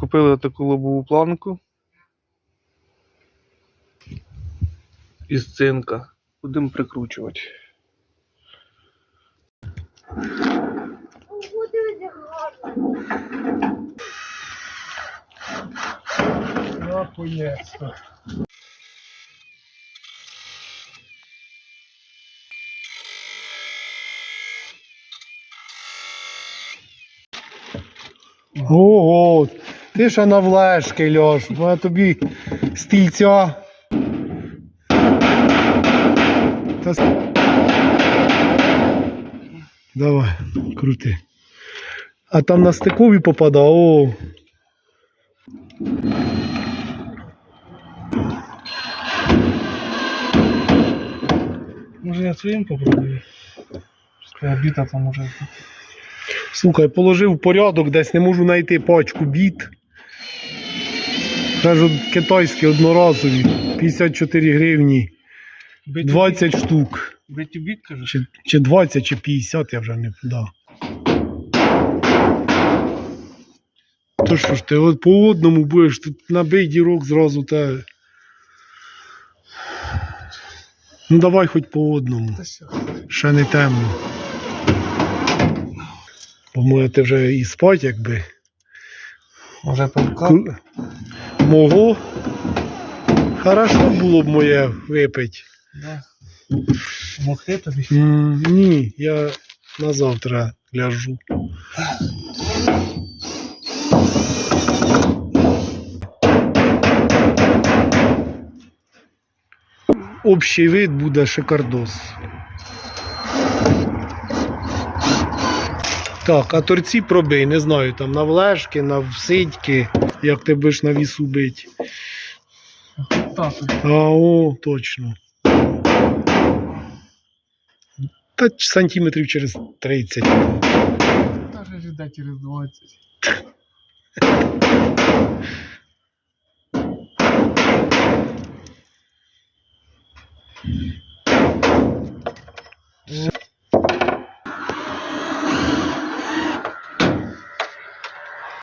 Купили таку лобову планку. Із цинка. Будемо прикручувати. Наконец-то. Ого, ти ще на влешки, Льош, бо я тобі стільця. Та... Давай, крути. А там на стикові попадав. О. Може я своїм попробую? Біта там уже. Слухай, положив в порядок, десь не можу знайти пачку біт. Кажу, китайські одноразові, 54 гривні, 20 штук. Биті кажеш? Чи, чи 20, чи 50, я вже не да. То що ж ти от по одному будеш, тут набий дірок зразу та. Ну давай хоч по одному. Ще не темно. Бо може ти вже і спать, якби. Може пивка? Мого. Хорошо було б моє випить. Да. Могти тобі? М, ні, я на завтра ляжу. Общий вид буде шикардос. Так, а торці пробий, не знаю, там на влешки, на всидьки, як ти будеш на вісу бить. А, о, точно. Та сантиметрів через 30. Даже жида через 20.